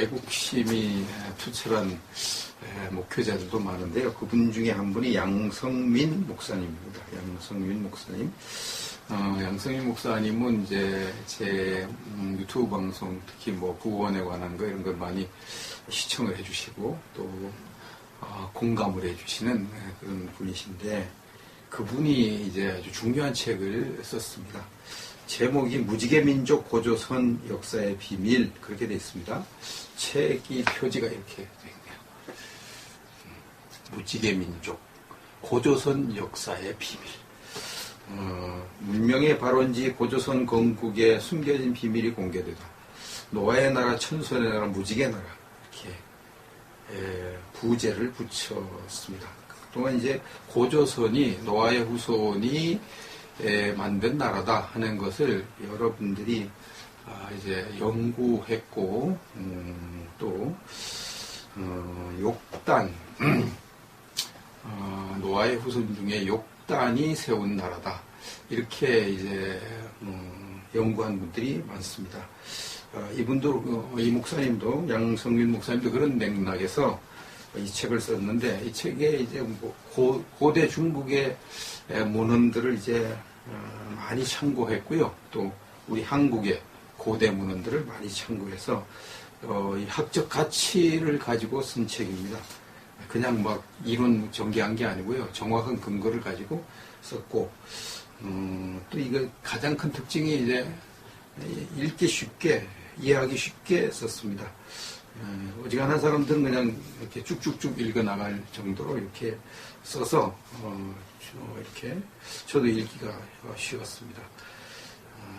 애국심이 투철한 목회자들도 많은데요. 그분 중에 한 분이 양성민 목사님입니다. 양성민 목사님. 어, 양성민 목사님은 이제 제 음, 유튜브 방송 특히 뭐 구원에 관한 거 이런 걸 많이 시청을 해주시고 또 어, 공감을 해주시는 그런 분이신데 그분이 이제 아주 중요한 책을 썼습니다. 제목이 무지개 민족 고조선 역사의 비밀 그렇게 되어 있습니다. 책이 표지가 이렇게 되어 있네요. 음, 무지개 민족 고조선 역사의 비밀. 어, 문명의 발원지 고조선 건국에 숨겨진 비밀이 공개되다. 노아의 나라, 천손의 나라, 무지개 나라 이렇게 에, 부제를 붙였습니다. 그동안 이제 고조선이 노아의 후손이 만든 나라다 하는 것을 여러분들이 아, 이제 연구했고 음, 또 어, 욕단 어, 노아의 후손 중에 욕단이 세운 나라다 이렇게 이제 음, 연구한 분들이 많습니다. 어, 이분도 어, 이 목사님도 양성민 목사님도 그런 맥락에서 이 책을 썼는데 이 책에 이제 뭐 고, 고대 중국의 문헌들을 이제 어, 많이 참고했고요. 또 우리 한국의 고대 문헌들을 많이 참고해서 어, 학적 가치를 가지고 쓴 책입니다. 그냥 막 이론 전개한 게 아니고요. 정확한 근거를 가지고 썼고 음, 또 이거 가장 큰 특징이 이제 읽기 쉽게 이해하기 쉽게 썼습니다. 어, 어지간한 사람들은 그냥 이렇게 쭉쭉쭉 읽어 나갈 정도로 이렇게 써서 어, 이렇게 저도 읽기가 쉬웠습니다.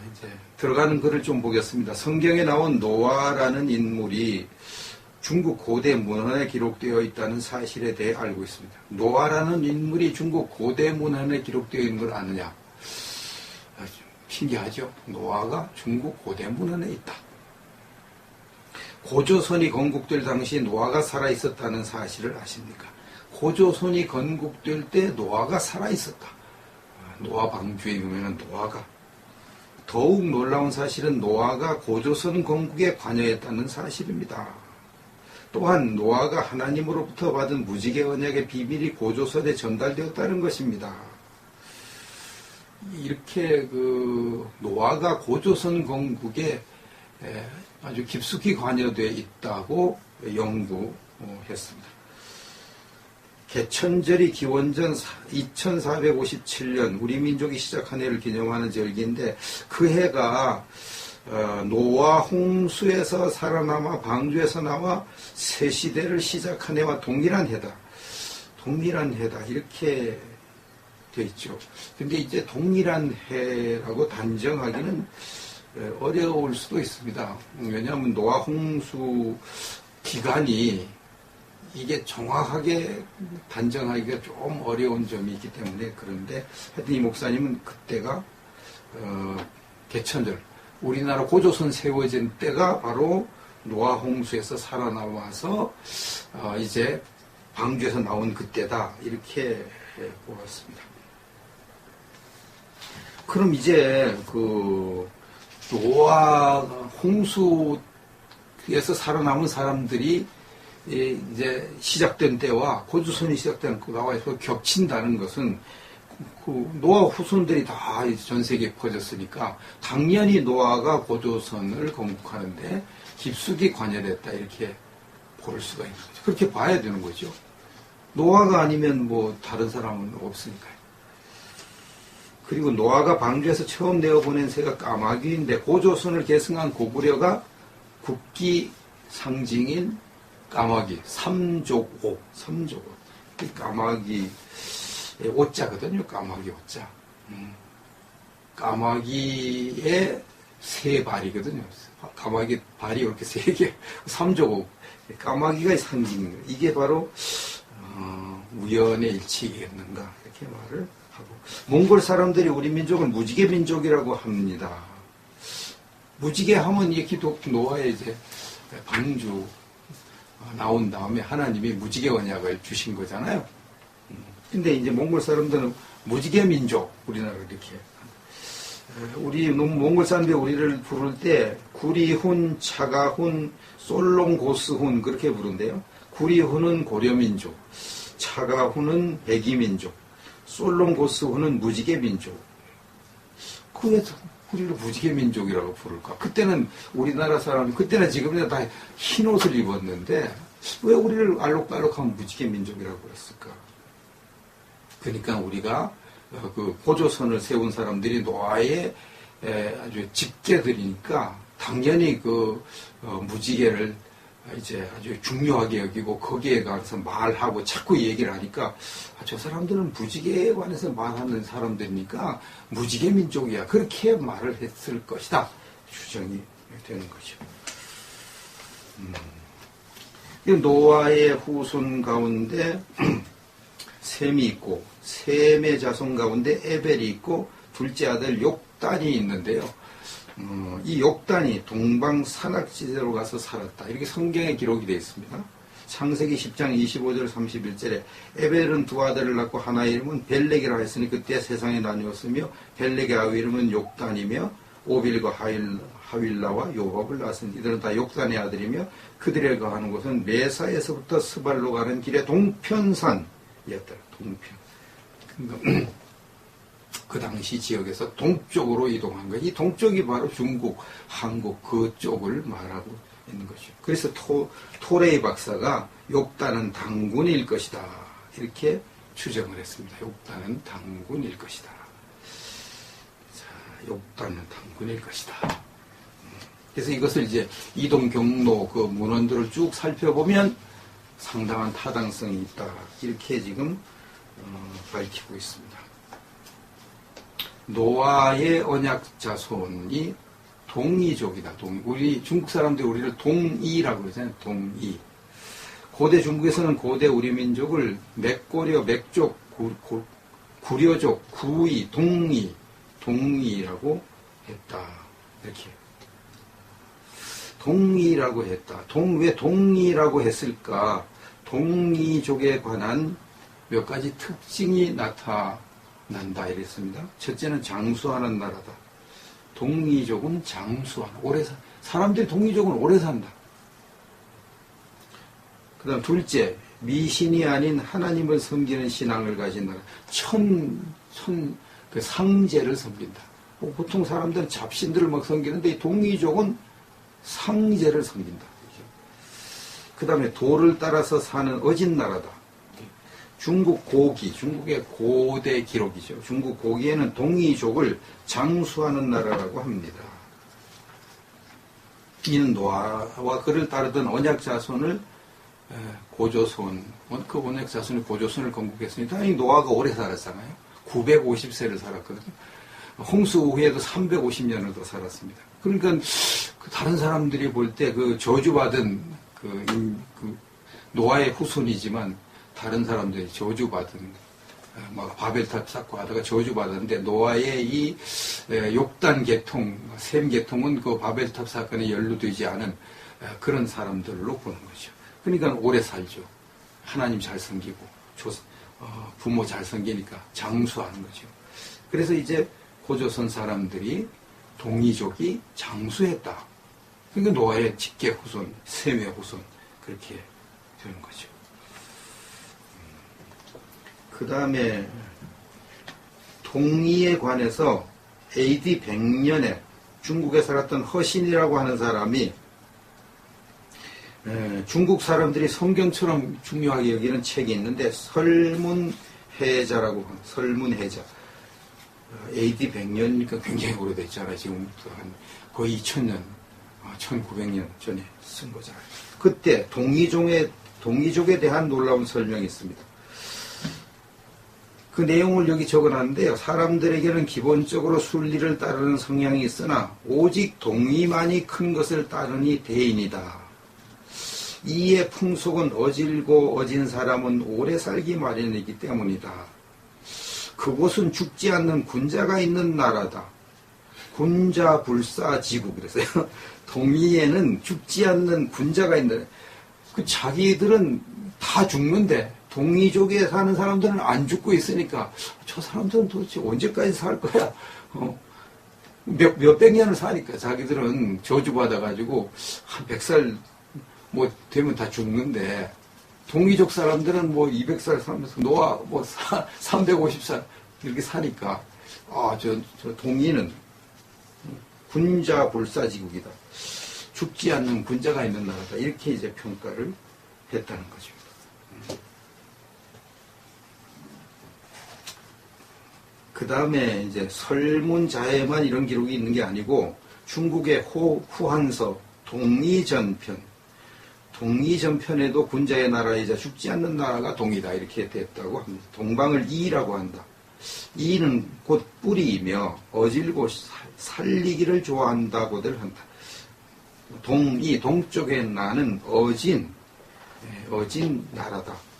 아, 들어가는 글을 좀 보겠습니다. 성경에 나온 노아라는 인물이 중국 고대 문헌에 기록되어 있다는 사실에 대해 알고 있습니다. 노아라는 인물이 중국 고대 문헌에 기록되어 있는 걸 아느냐? 아, 신기하죠? 노아가 중국 고대 문헌에 있다. 고조선이 건국될 당시 노아가 살아 있었다는 사실을 아십니까? 고조선이 건국될 때 노아가 살아있었다. 노아 방주에 보면 노아가 더욱 놀라운 사실은 노아가 고조선 건국에 관여했다는 사실입니다. 또한 노아가 하나님으로부터 받은 무지개 언약의 비밀이 고조선에 전달되었다는 것입니다. 이렇게 그 노아가 고조선 건국에 아주 깊숙이 관여되어 있다고 연구했습니다. 개천절이 기원전 2457년 우리 민족이 시작한 해를 기념하는 절기인데 그 해가 어, 노아 홍수에서 살아남아 방주에서 나와 새 시대를 시작한 해와 동일한 해다. 동일한 해다. 이렇게 되어 있죠. 근데 이제 동일한 해라고 단정하기는 어, 어려울 수도 있습니다. 왜냐하면 노아 홍수 기간이 이게 정확하게 단정하기가 좀 어려운 점이 있기 때문에 그런데 하여튼 이 목사님은 그때가 어, 개천절 우리나라 고조선 세워진 때가 바로 노아 홍수에서 살아남아서 어, 이제 방주에서 나온 그때다 이렇게 보았습니다. 그럼 이제 그 노아 홍수에서 살아남은 사람들이 이제 시작된 때와 고조선이 시작된 그나와서 겹친다는 것은 그 노아 후손들이 다 전 세계에 퍼졌으니까 당연히 노아가 고조선을 건국하는데 깊숙이 관여됐다 이렇게 볼 수가 있는 거죠. 그렇게 봐야 되는 거죠. 노아가 아니면 뭐 다른 사람은 없으니까요. 그리고 노아가 방주에서 처음 내어보낸 새가 까마귀인데 고조선을 계승한 고구려가 국기 상징인 까마귀, 삼족오, 삼족오. 이 까마귀, 오자거든요. 까마귀 오자. 음. 까마귀의 세 발이거든요. 까마귀 발이 이렇게 세 개, 삼족오. 까마귀가 상징. 이게 바로, 어, 우연의 일치겠는가. 이렇게 말을 하고. 몽골 사람들이 우리 민족을 무지개 민족이라고 합니다. 무지개 하면 이 기독 노아의 이제 방주, 나온 다음에 하나님이 무지개 언약을 주신 거잖아요. 근데 이제 몽골 사람들은 무지개 민족, 우리나라 이렇게. 우리 몽골 사람들이 우리를 부를 때 구리훈, 차가훈, 솔롱고스훈 그렇게 부른대요. 구리훈은 고려민족, 차가훈은 백이민족, 솔롱고스훈은 무지개민족. 그왜 우리를 무지개 민족이라고 부를까? 그때는 우리나라 사람, 그때는 지금이나 다 흰 옷을 입었는데 왜 우리를 알록달록한 무지개 민족이라고 그랬을까? 그러니까 우리가 어, 그 고조선을 세운 사람들이 노아의 아주 집계들이니까 당연히 그 어, 무지개를 이제 아주 중요하게 여기고 거기에 가서 말하고 자꾸 얘기를 하니까 아, 저 사람들은 무지개에 관해서 말하는 사람들이니까 무지개 민족이야 그렇게 말을 했을 것이다 추정이 되는 거죠. 음. 노아의 후손 가운데 셈이 있고 셈의 자손 가운데 에벨이 있고 둘째 아들 욕단이 있는데요. 어, 이 욕단이 동방 산악지대로 가서 살았다. 이렇게 성경에 기록이 되어 있습니다. 창세기 10장 25절 31절에 에벨은 두 아들을 낳고 하나 이름은 벨렉이라 했으니 그때 세상에 나뉘었으며 벨렉의 아우 이름은 욕단이며 오빌과 하일, 하윌라와 요bab을 낳았으니 이들은 다 욕단의 아들이며 그들의 거하는 곳은 메사에서부터 스발로 가는 길의 동편산이었다. 동편. 그 당시 지역에서 동쪽으로 이동한 거예요. 이 동쪽이 바로 중국, 한국 그쪽을 말하고 있는 거죠. 그래서 토, 토레이 박사가 욕단은 당군일 것이다. 이렇게 추정을 했습니다. 욕단은 당군일 것이다. 자, 욕단은 당군일 것이다. 그래서 이것을 이제 이동 경로 그 문헌들을 쭉 살펴보면 상당한 타당성이 있다. 이렇게 지금 어, 밝히고 있습니다. 노아의 언약 자 손이 동이족이다. 동 우리 중국 사람들이 우리를 동이라고 그러잖아요. 동이. 고대 중국에서는 고대 우리 민족을 맥고려, 맥족, 구, 구, 구려족, 구이, 동이, 동이라고 했다. 이렇게. 동이라고 했다. 동, 왜 동이라고 했을까? 동이족에 관한 몇 가지 특징이 나타 난다 이랬습니다. 첫째는 장수하는 나라다. 동이족은 장수하는 오래 사 사람들이 동이족은 오래 산다. 그다음 둘째 미신이 아닌 하나님을 섬기는 신앙을 가진 나라. 천, 천, 그 상제를 섬긴다. 뭐 보통 사람들은 잡신들을 막 섬기는데 이 동이족은 상제를 섬긴다. 그 다음에 도를 따라서 사는 어진 나라다. 중국 고기, 중국의 고대 기록이죠. 중국 고기에는 동이족을 장수하는 나라라고 합니다. 노아와 그를 따르던 언약 자손을 고조선, 그 언약 자손이 고조선을 건국했으니 당연히 노아가 오래 살았잖아요. 950세를 살았거든요. 홍수 후에도 350년을 더 살았습니다. 그러니까 그 다른 사람들이 볼 때 그 저주받은 그, 그 노아의 후손이지만 다른 사람들이 저주받은 어, 뭐 바벨탑 쌓고 하다가 저주받았는데 노아의 이 욕단 계통, 셈 계통은 그 바벨탑 사건에 연루되지 않은 그런 사람들로 보는 거죠. 그러니까 오래 살죠. 하나님 잘 섬기고 어, 부모 잘 섬기니까 장수하는 거죠. 그래서 이제 고조선 사람들이 동이족이 장수했다. 그러니까 노아의 직계 후손, 셈의 후손 그렇게 되는 거죠. 그 다음에 동의에 관해서 AD 100년에 중국에 살았던 허신이라고 하는 사람이 중국 사람들이 성경처럼 중요하게 여기는 책이 있는데 설문해자라고 설문해자 AD 100년이니까 굉장히 오래됐잖아요. 지금 한 거의 2000년, 1900년 전에 쓴 거잖아요. 그때 동이종의 동이족에 대한 놀라운 설명이 있습니다. 그 내용을 여기 적어놨는데요. 사람들에게는 기본적으로 순리를 따르는 성향이 있으나 오직 동의만이 큰 것을 따르니 대인이다. 이의 풍속은 어질고 어진 사람은 오래 살기 마련이기 때문이다. 그곳은 죽지 않는 군자가 있는 나라다. 군자 불사 지구 그래서요. 동의에는 죽지 않는 군자가 있는 그 자기들은 다 죽는데 동이족에 사는 사람들은 안 죽고 있으니까 저 사람들은 도대체 언제까지 살 거야? 어? 몇, 몇백 년을 사니까 자기들은 저주받아가지고 한백살뭐 되면 다 죽는데 동이족 사람들은 뭐 200살 살면서 노아 뭐 350살 이렇게 사니까 아, 저, 저 동이는 군자 불사지국이다. 죽지 않는 군자가 있는 나라다. 이렇게 이제 평가를 했다는 거죠. 그 다음에 이제 설문자에만 이런 기록이 있는 게 아니고 중국의 호, 후한서 동이전편 동이전편에도 군자의 나라이자 죽지 않는 나라가 동이다 이렇게 됐다고 합니다. 동방을 이라고 한다. 이는 곧 뿌리이며 어질고 살리기를 좋아한다고들 한다. 동이 동쪽에 나는 어진 예, 어진 나라다.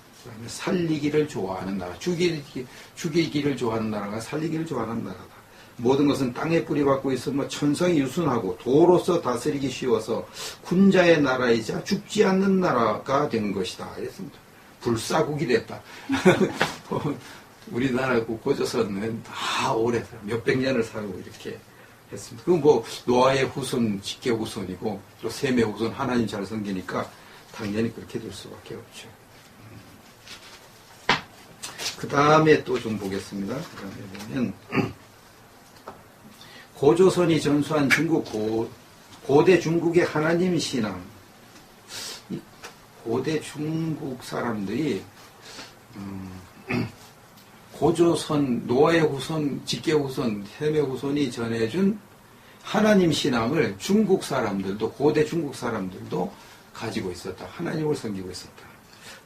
살리기를 좋아하는 나라, 죽이기, 죽이기를 좋아하는 나라가 살리기를 좋아하는 나라다. 모든 것은 땅에 뿌리박고 있어 뭐 천성이 유순하고 도로서 다스리기 쉬워서 군자의 나라이자 죽지 않는 나라가 된 것이다. 이랬습니다. 불사국이 됐다. 우리나라 고조선은 다 오래 몇백 년을 살고 이렇게 했습니다. 그럼 뭐 노아의 후손, 직계 후손이고 또 셈의 후손 하나님 잘 섬기니까 당연히 그렇게 될 수밖에 없죠. 그 다음에 또 좀 보겠습니다. 그 다음에 보면 고조선이 전수한 중국 고, 고대 중국의 하나님 신앙 고대 중국 사람들이 음, 고조선 노아의 후손, 직계 후손, 셈의 후손이 전해준 하나님 신앙을 중국 사람들도 고대 중국 사람들도 가지고 있었다. 하나님을 섬기고 있었다.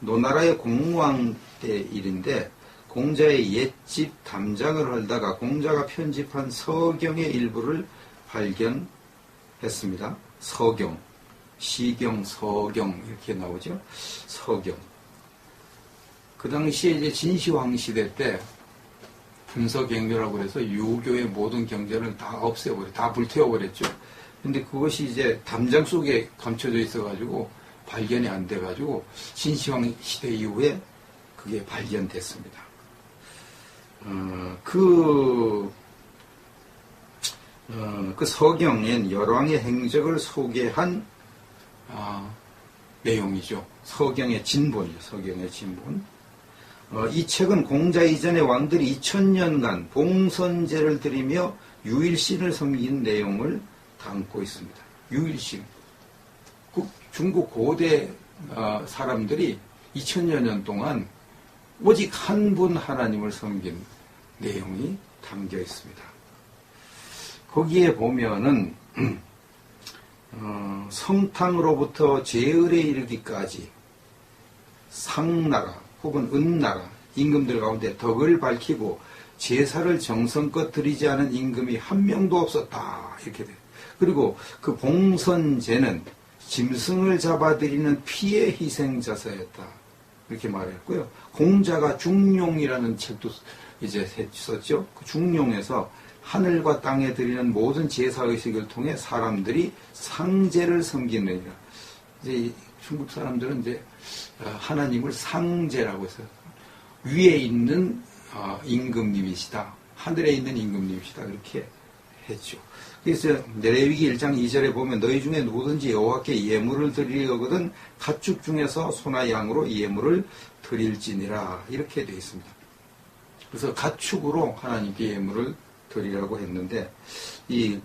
노나라의 공왕 때 일인데 공자의 옛집 담장을 헐다가 공자가 편집한 서경의 일부를 발견했습니다. 서경, 시경, 서경 이렇게 나오죠. 서경. 그 당시에 이제 진시황 시대 때 분서경멸라고 해서 유교의 모든 경전을 다 없애버려, 다 불태워버렸죠. 근데 그것이 이제 담장 속에 감춰져 있어가지고 발견이 안 돼가지고 진시황 시대 이후에 그게 발견됐습니다. 어, 그, 어, 그 서경엔 열왕의 행적을 소개한 아, 내용이죠. 서경의 진본이죠. 서경의 진본. 어, 이 책은 공자 이전의 왕들이 2000년간 봉선제를 드리며 유일신을 섬긴 내용을 담고 있습니다. 유일신. 그 중국 고대 어, 사람들이 2000여 년 동안 오직 한 분 하나님을 섬긴 내용이 담겨 있습니다. 거기에 보면은 어, 성탕으로부터 제을에 이르기까지 상나라 혹은 은나라 임금들 가운데 덕을 밝히고 제사를 정성껏 드리지 않은 임금이 한 명도 없었다 이렇게 돼. 그리고 그 봉선제는 짐승을 잡아들이는 피해 희생 자사였다 이렇게 말했고요. 공자가 중용이라는 책도 이제 썼죠. 그 중용에서 하늘과 땅에 드리는 모든 제사의식을 통해 사람들이 상제를 섬기느니라. 이제 중국 사람들은 이제 어, 하나님을 상제라고 해서 위에 있는 어, 임금님이시다. 하늘에 있는 임금님이시다. 이렇게 했죠. 그래서 내레위기 1장 2절에 보면 너희 중에 누구든지 여호와께 예물을 드리려거든 가축 중에서 소나 양으로 예물을 드릴지니라 이렇게 되어 있습니다. 그래서 가축으로 하나님께 예물을 드리라고 했는데 이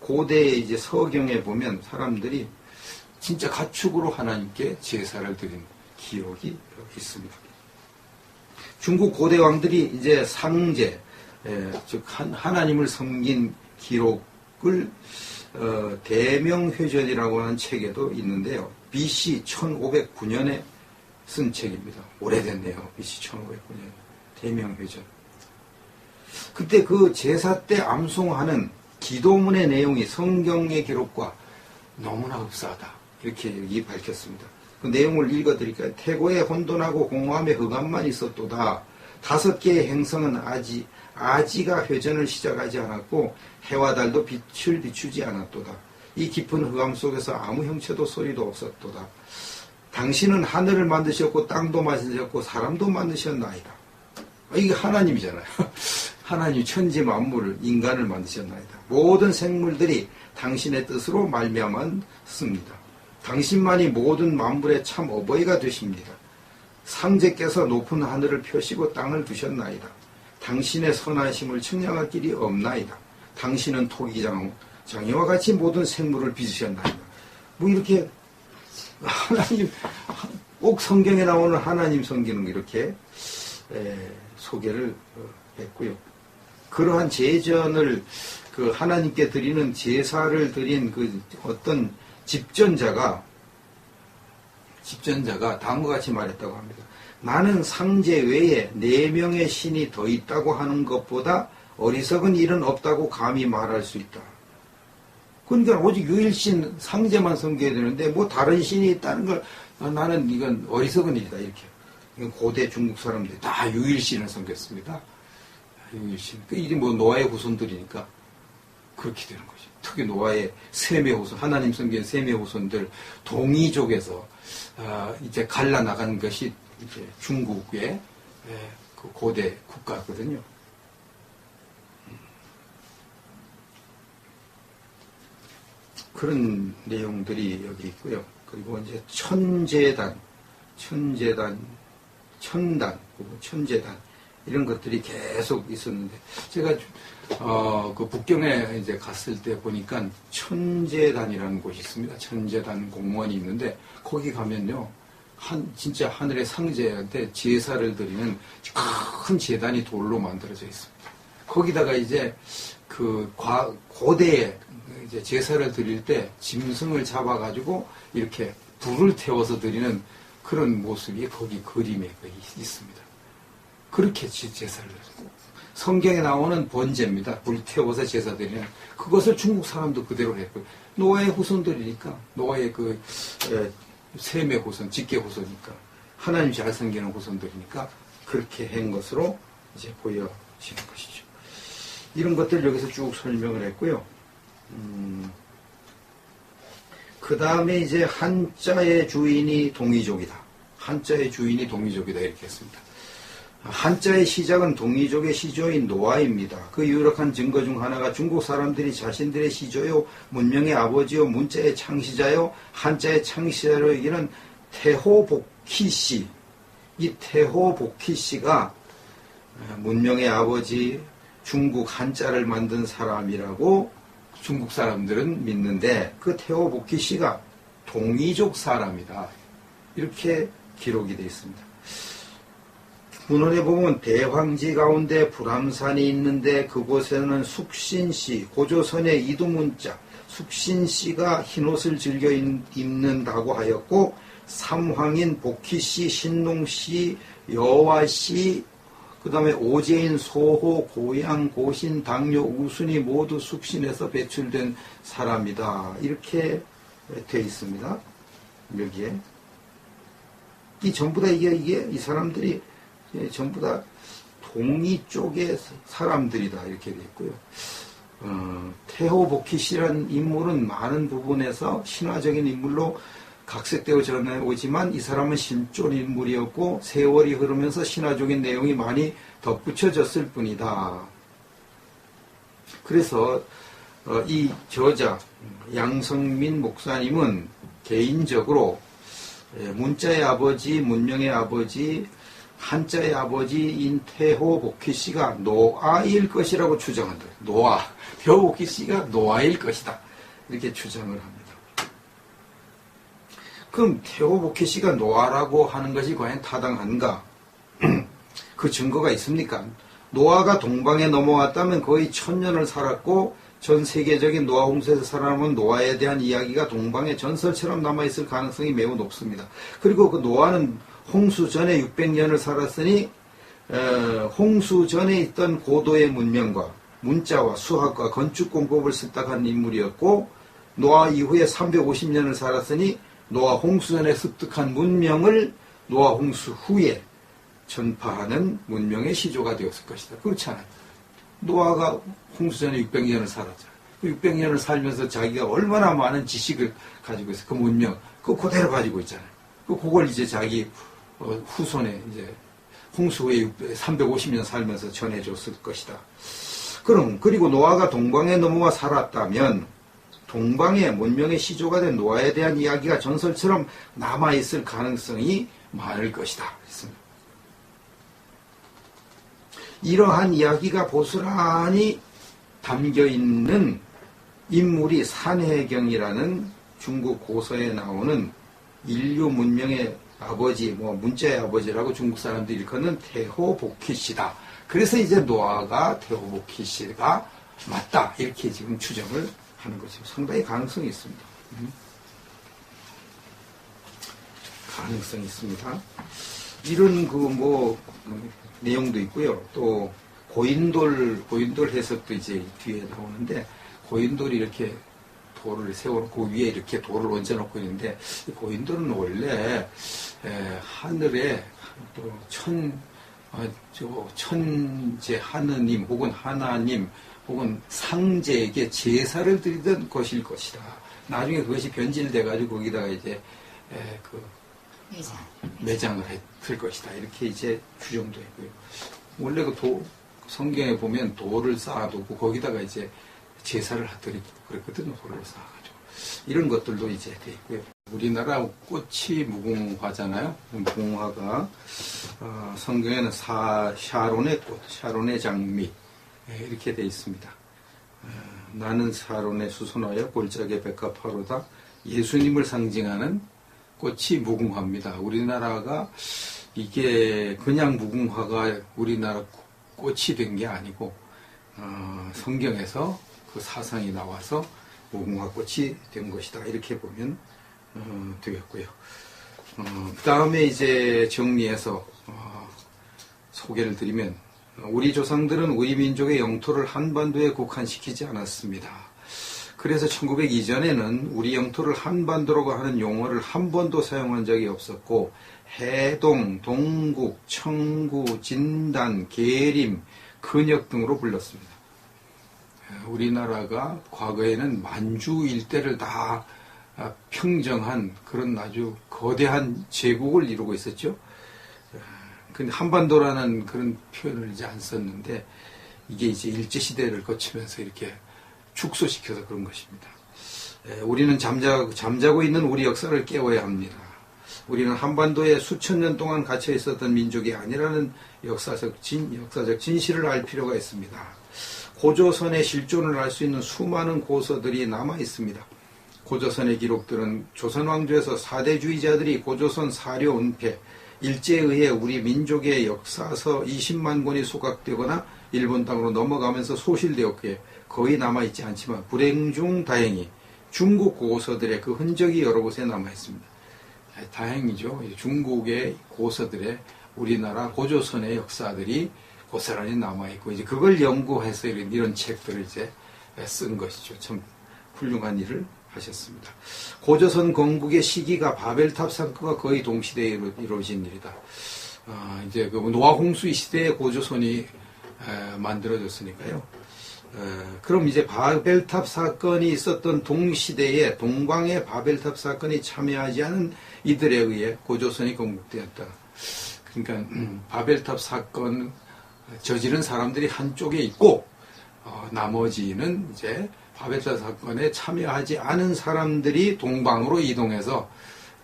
고대 이제 서경에 보면 사람들이 진짜 가축으로 하나님께 제사를 드린 기록이 있습니다. 중국 고대 왕들이 이제 상제, 즉 하나님을 섬긴 기록을 어, 대명회전이라고 하는 책에도 있는데요. BC 1509년에 쓴 책입니다. 오래됐네요. BC 1509년. 대명회전. 그때 그 제사 때 암송하는 기도문의 내용이 성경의 기록과 너무나 흡사하다. 이렇게 여기 밝혔습니다. 그 내용을 읽어드릴까요? 태고에 혼돈하고 공허함에 흑암만 있었도다. 다섯 개의 행성은 아지, 아지가 회전을 시작하지 않았고 해와 달도 빛을 비추지 않았도다. 이 깊은 흑암 속에서 아무 형체도 소리도 없었도다. 당신은 하늘을 만드셨고 땅도 만드셨고 사람도 만드셨나이다. 이게 하나님이잖아요. 하나님 천지 만물을 인간을 만드셨나이다. 모든 생물들이 당신의 뜻으로 말미암았습니다. 당신만이 모든 만물의 참 어버이가 되십니다. 상제께서 높은 하늘을 펴시고 땅을 두셨나이다. 당신의 선하심을 측량할 길이 없나이다. 당신은 토기장, 장이와 같이 모든 생물을 빚으셨나이다. 뭐 이렇게 하나님 꼭 성경에 나오는 하나님 성기는 이렇게 에, 소개를 어, 했고요. 그러한 제전을 그 하나님께 드리는 제사를 드린 그 어떤 집전자가 집전자가 다음과 같이 말했다고 합니다. 나는 상제 외에 네 명의 신이 더 있다고 하는 것보다 어리석은 일은 없다고 감히 말할 수 있다. 그러니까 오직 유일신 상제만 섬겨야 되는데 뭐 다른 신이 있다는 걸 아, 나는 이건 어리석은 일이다 이렇게. 고대 중국 사람들이 다 유일신을 섬겼습니다. 유일신. 그 일이 뭐 노아의 후손들이니까 그렇게 되는 거죠. 특히 노아의 세매 후손, 하나님 섬긴 세매 후손들 동이족에서 어, 이제 갈라 나간 것이 이제 중국의 예, 그 고대 국가거든요. 그런 내용들이 여기 있고요. 그리고 이제 천재단, 천재단, 천단, 천재단 이런 것들이 계속 있었는데 제가 어, 그 북경에 이제 갔을 때 보니까 천재단이라는 곳이 있습니다. 천재단 공무원이 있는데 거기 가면요. 한 진짜 하늘의 상제한테 제사를 드리는 큰 재단이 돌로 만들어져 있습니다. 거기다가 이제 그 과, 고대에 이제 제사를 드릴 때 짐승을 잡아가지고 이렇게 불을 태워서 드리는 그런 모습이 거기 그림에 있습니다. 그렇게 제사를 성경에 나오는 번제입니다. 불 태워서 제사 드리는 그것을 중국 사람도 그대로 했고 노아의 후손들이니까 노아의 그 세매 후손, 직계 후손이니까 하나님 잘 섬기는 후손들이니까 그렇게 한 것으로 이제 보여지는 것이죠. 이런 것들 여기서 쭉 설명을 했고요. 음, 그 다음에 이제 한자의 주인이 동이족이다. 한자의 주인이 동이족이다. 이렇게 했습니다. 한자의 시작은 동이족의 시조인 노아입니다. 그 유력한 증거 중 하나가 중국 사람들이 자신들의 시조요, 문명의 아버지요, 문자의 창시자요, 한자의 창시자로 여기는 태호복희 씨. 이 태호복희 씨가 문명의 아버지, 중국 한자를 만든 사람이라고 중국 사람들은 믿는데 그 태호복희 씨가 동이족 사람이다. 이렇게 기록이 되어 있습니다. 문헌에 보면 대황지 가운데 불암산이 있는데 그곳에는 숙신씨, 고조선의 이두문자, 숙신씨가 흰옷을 즐겨 입는다고 하였고 삼황인 복희씨, 신농씨, 여화씨, 그 다음에 오제인, 소호, 고양, 고신, 당뇨, 우순이 모두 숙신에서 배출된 사람이다. 이렇게 되어 있습니다. 여기에. 이 전부 다 이게, 이게 이 사람들이 예, 전부 다 동이 쪽의 사람들이다. 이렇게 되어 있고요. 어, 테호보키시라는 인물은 많은 부분에서 신화적인 인물로 각색되어 전해오지만 이 사람은 실존 인물이었고 세월이 흐르면서 신화적인 내용이 많이 덧붙여졌을 뿐이다. 그래서 어, 이 저자 양성민 목사님은 개인적으로 예, 문자의 아버지, 문명의 아버지, 한자의 아버지인 태호 복희 씨가 노아일 것이라고 추정한다. 노아. 태호 복희 씨가 노아일 것이다. 이렇게 추정을 합니다. 그럼 태호 복희 씨가 노아라고 하는 것이 과연 타당한가? 그 증거가 있습니까? 노아가 동방에 넘어왔다면 거의 천년을 살았고 전 세계적인 노아 홍수에서 살아남은 노아에 대한 이야기가 동방의 전설처럼 남아있을 가능성이 매우 높습니다. 그리고 그 노아는 홍수 전에 600년을 살았으니 홍수 전에 있던 고도의 문명과 문자와 수학과 건축 공법을 습득한 인물이었고 노아 이후에 350년을 살았으니 노아 홍수 전에 습득한 문명을 노아 홍수 후에 전파하는 문명의 시조가 되었을 것이다. 그렇지 않아요. 노아가 홍수 전에 600년을 살았잖아요. 600년을 그 살면서 자기가 얼마나 많은 지식을 가지고 있어. 그 문명, 그 그대로 가지고 있잖아요. 그 그걸 이제 자기 어, 후손에 이제 홍수 후에 350년 살면서 전해줬을 것이다. 그럼 그리고 노아가 동방에 넘어와 살았다면 동방의 문명의 시조가 된 노아에 대한 이야기가 전설처럼 남아있을 가능성이 많을 것이다. 이러한 이야기가 보스란히 담겨 있는 인물이 산해경이라는 중국 고서에 나오는 인류 문명의 아버지, 뭐 문자의 아버지라고 중국 사람들이 일컫는 태호복희 씨다. 그래서 이제 노아가 태호복희 씨가 맞다 이렇게 지금 추정을 하는 것이죠. 상당히 가능성이 있습니다. 음. 가능성이 있습니다. 이런 그 뭐 내용도 있고요. 또 고인돌 고인돌 해석도 이제 뒤에 나오는데 고인돌이 이렇게 돌을 세워놓고 위에 이렇게 돌을 얹어놓고 있는데 이 고인돌은 원래 에, 하늘에 또천 어, 저 천재 하느님 혹은 하나님 혹은 상제에게 제사를 드리던 것일 것이다. 나중에 그것이 변질돼 가지고 거기다가 이제 에, 그 매장. 매장을 했을 것이다. 이렇게 이제 규정되고요. 원래 그 도, 성경에 보면 돌을 쌓아두고 거기다가 이제 제사를 드리고 그랬거든요. 돌을 쌓아가지고. 이런 것들도 이제 돼 있고요. 우리나라 꽃이 무궁화잖아요. 무궁화가 어, 성경에는 사, 샤론의 꽃, 샤론의 장미 예, 이렇게 돼 있습니다. 어, 나는 샤론의 수선하여 골짜기에 백합화로다 예수님을 상징하는 꽃이 무궁화입니다. 우리나라가 이게 그냥 무궁화가 우리나라 꽃이 된 게 아니고 어, 성경에서 그 사상이 나와서 무궁화 꽃이 된 것이다. 이렇게 보면 어, 되겠고요. 어, 그 다음에 이제 정리해서 어, 소개를 드리면 우리 조상들은 우리 민족의 영토를 한반도에 국한시키지 않았습니다. 그래서 1900 이전에는 우리 영토를 한반도라고 하는 용어를 한 번도 사용한 적이 없었고 해동, 동국, 청구, 진단, 계림, 근역 등으로 불렀습니다. 우리나라가 과거에는 만주 일대를 다 평정한 그런 아주 거대한 제국을 이루고 있었죠. 근데 한반도라는 그런 표현을 이제 안 썼는데 이게 이제 일제 시대를 거치면서 이렇게 축소시켜서 그런 것입니다. 우리는 잠자, 잠자고 있는 우리 역사를 깨워야 합니다. 우리는 한반도에 수천 년 동안 갇혀 있었던 민족이 아니라는 역사적 진, 역사적 진실을 알 필요가 있습니다. 고조선의 실존을 알 수 있는 수많은 고서들이 남아 있습니다. 고조선의 기록들은 조선 왕조에서 사대주의자들이 고조선 사료 은폐, 일제에 의해 우리 민족의 역사서 20만 권이 소각되거나 일본 땅으로 넘어가면서 소실되었기에 거의 남아있지 않지만 불행 중 다행히 중국 고서들의 그 흔적이 여러 곳에 남아있습니다. 다행이죠. 중국의 고서들의 우리나라 고조선의 역사들이 고스란히 남아있고 이제 그걸 연구해서 이런, 책들을 이제 쓴 것이죠. 참 훌륭한 일을 하셨습니다. 고조선 건국의 시기가 바벨탑 사건과 거의 동시대에 이루어진 일이다. 아, 이제 그 노아 홍수의 시대에 고조선이 에, 만들어졌으니까요. 에, 그럼 이제 바벨탑 사건이 있었던 동시대에 동방의 바벨탑 사건이 참여하지 않은 이들에 의해 고조선이 건국되었다. 그러니까 음, 바벨탑 사건 저지른 사람들이 한쪽에 있고 어, 나머지는 이제 바벨탑 사건에 참여하지 않은 사람들이 동방으로 이동해서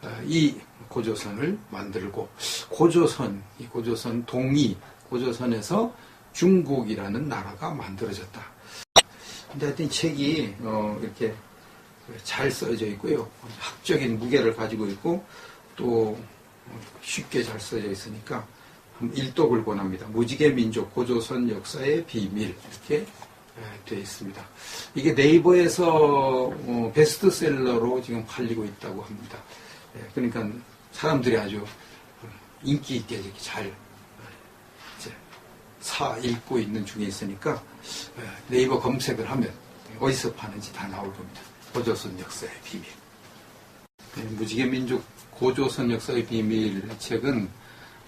어, 이 고조선을 만들고 고조선, 이 고조선 동이 고조선에서 중국이라는 나라가 만들어졌다. 근데 하여튼 책이 어, 이렇게 잘 써져 있고요. 학적인 무게를 가지고 있고 또 쉽게 잘 써져 있으니까 일독을 권합니다. 무지개 민족 고조선 역사의 비밀 이렇게 되어 있습니다. 이게 네이버에서 어, 베스트셀러로 지금 팔리고 있다고 합니다. 예, 그러니까 사람들이 아주 인기 있게 잘 사 읽고 있는 중에 있으니까 예, 네이버 검색을 하면 어디서 파는지 다 나올 겁니다. 고조선 역사의 비밀. 예, 무지개 민족 고조선 역사의 비밀 책은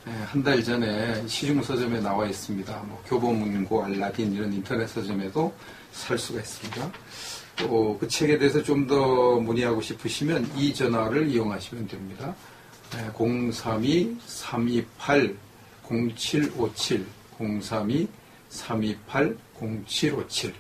한 달 전에 시중 서점에 나와 있습니다. 뭐 교보문고, 알라딘 이런 인터넷 서점에도 살 수가 있습니다. 또 그 책에 대해서 좀 더 문의하고 싶으시면 이 전화를 이용하시면 됩니다. 032-328 0757 032 328 0757